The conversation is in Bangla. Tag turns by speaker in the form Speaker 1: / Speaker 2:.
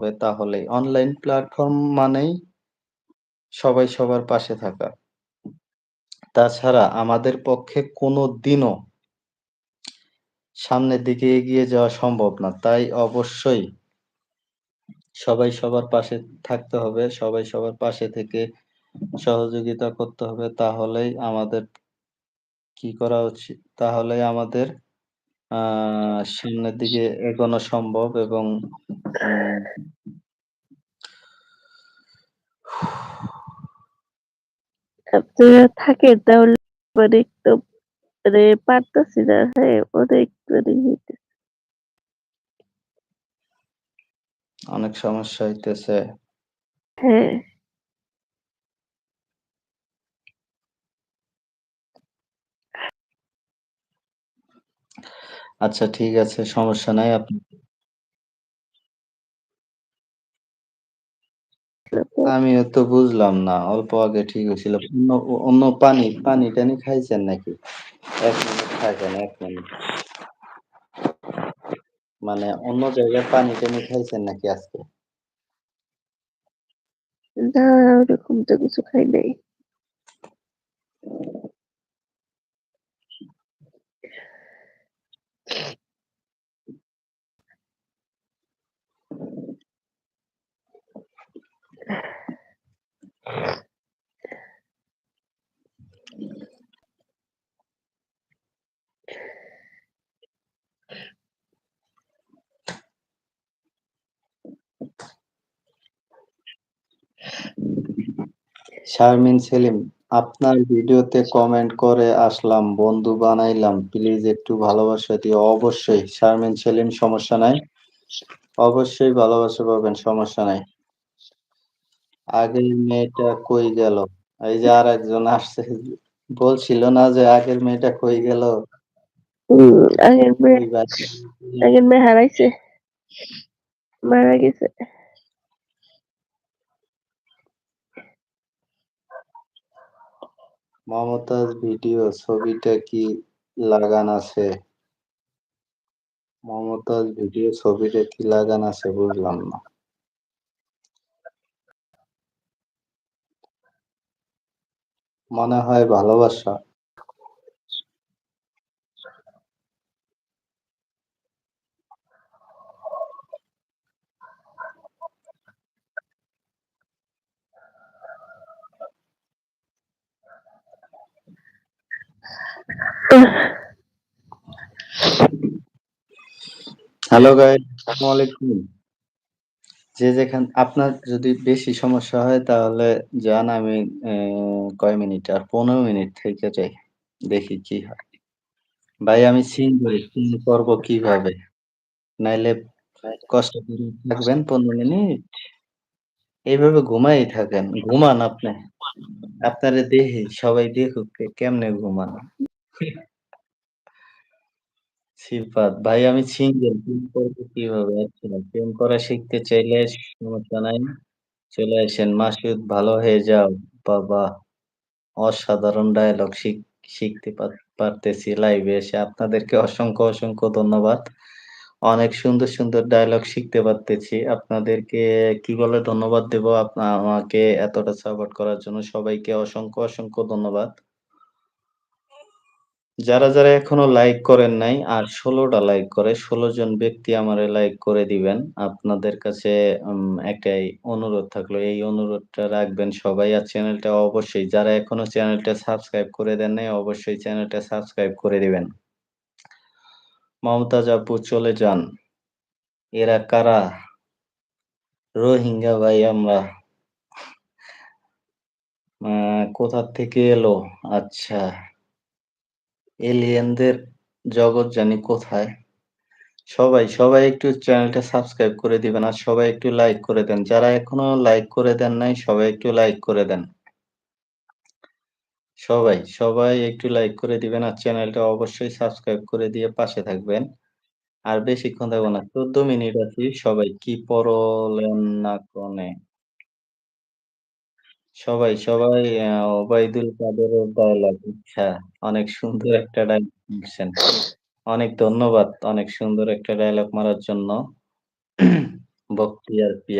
Speaker 1: হবে তাহলেই। অনলাইন প্ল্যাটফর্ম মানেই সবাই সবার পাশে থাকা। তাছাড়া আমাদের পক্ষে কোনো দিনও সামনের দিকে এগিয়ে যাওয়া সম্ভব না। তাই অবশ্যই সবাই সবার পাশে থাকতে হবে। সবাই সবার পাশে থেকে সহযোগিতা করতে হবে। তাহলেই আমাদের কি করা উচিত? তাহলে আমাদের আ সামনের দিকে এগোনো সম্ভব এবং
Speaker 2: আপনারা থাকেন তাহলে মানে একদম মানে পারতেছি না, হ্যাঁ? অনেক মানে
Speaker 1: অনেক সমস্যা হইতেছে।
Speaker 2: হ্যাঁ।
Speaker 1: আচ্ছা ঠিক আছে, সমস্যা নাই। আপনি আমিও তো বুঝলাম না। অল্প আগে ঠিক হয়েছিল অন্য অন্য পানি পানি-টানি খাইছেন নাকি? এক মিনিট খাইছেন এক মিনিট। মানে অন্য জায়গায় পানি-টানি খাইছেন নাকি আজকে?
Speaker 2: না, ওরকম তো কিছু খাই নাই।
Speaker 1: শারমিন সেলিম, আপনার ভিডিওতে কমেন্ট করে আসলাম, বন্ধু বানাইলাম। প্লিজ একটু ভালোবাসা দিও। অবশ্যই শারমিন সেলিম সমস্যা নাই। অবশ্যই ভালোবাসা পাবেন, সমস্যা নাই। আগের মেয়েটা কই গেল? এই যে আরেকজন আসছে। বলছিল না যে আগের মেয়েটা কই গেল?
Speaker 2: আগের মেয়ে আগের মেয়ে হারাইছে। মারা গেছে।
Speaker 1: মমতাজ ভিডিও ছবিটা কি লাগান আছে? মমতাজ ভিডিও ছবিটা কি লাগান আছে বুঝলাম না। মনে হয় ভালোবাসা। হ্যালো আলাইকুম। যে যেখান আপনার যদি বেশি সমস্যা হয় তাহলে যান আমি কয় মিনিট আর ১৫ মিনিট থেকে যাই। দেখি কি হয়। ভাই আমি সিন করি, সিন করব কীভাবে? নাইলে কষ্ট করে থাকবেন ১৫ মিনিট। এইভাবে ঘুমাই থাকেন। ঘুমান আপনি আপনারে দেখি, সবাই দেখুক কেমনে ঘুমান। সিফাত ভাই আমি সিঙ্গেল প্রেম করব কীভাবে? আচ্ছা প্রেম করা শিখতে চাইলে সমস্যা নাই। চলে আসেন মাসুদ ভালো হয়ে যাও। বাবা! অসাধারণ ডায়ালগ শিখ শিখতে পারতেছি লাইভে এসে। আপনাদেরকে অসংখ্য, অসংখ্য ধন্যবাদ। অনেক সুন্দর, সুন্দর ডায়ালগ শিখতে পারতেছি। আপনাদেরকে কি বলে ধন্যবাদ দেব? আপনা আমাকে এতটা সাপোর্ট করার জন্য সবাইকে অসংখ্য, অসংখ্য ধন্যবাদ। যারা, যারা এখনও লাইক করেন নাই আর ১৬ টা লাইক করে ১৬ জন ব্যক্তি আমারে লাইক করে দিবেন। আপনাদের কাছে উম একটাই অনুরোধ থাকল। এই অনুরোধটা রাখবেন সবাই। আর চ্যানেলটা অবশ্যই যারা এখনও চ্যানেলটা সাবস্ক্রাইব করে দেন নাই অবশ্যই চ্যানেলটা সাবস্ক্রাইব করে দিবেন। মমতাজ আপু চলে যান। এরা কারা? রোহিঙ্গা ভাই আমরা। আ কোথা থেকে এলো? আচ্ছা। এলিয়েনদের জগৎ জানি কোথায়? সবাই, সবাই একটু চ্যানেলটা সাবস্ক্রাইব করে দিবেন। আর সবাই একটু লাইক করে দেন। যারা এখনও লাইক করে দেন নাই সবাই একটু লাইক করে দেন। সবাই, সবাই একটু লাইক করে দিবেন। আর চ্যানেলটা অবশ্যই সাবস্ক্রাইব করে দিয়ে পাশে থাকবেন। আর বেশিক্ষণ থাকব না। ১৪ মিনিট আছি। সবাই কি পড়লেন না কনে? সবাই, সবাই আ ওবায়দুল কাদেরের ডায়ালগ আচ্ছা, অনেক সুন্দর একটা ডায়ালগ মারছেন। অনেক ধন্যবাদ। অনেক সুন্দর একটা ডায়ালগ মারার জন্য। বখতিয়ার পিয়া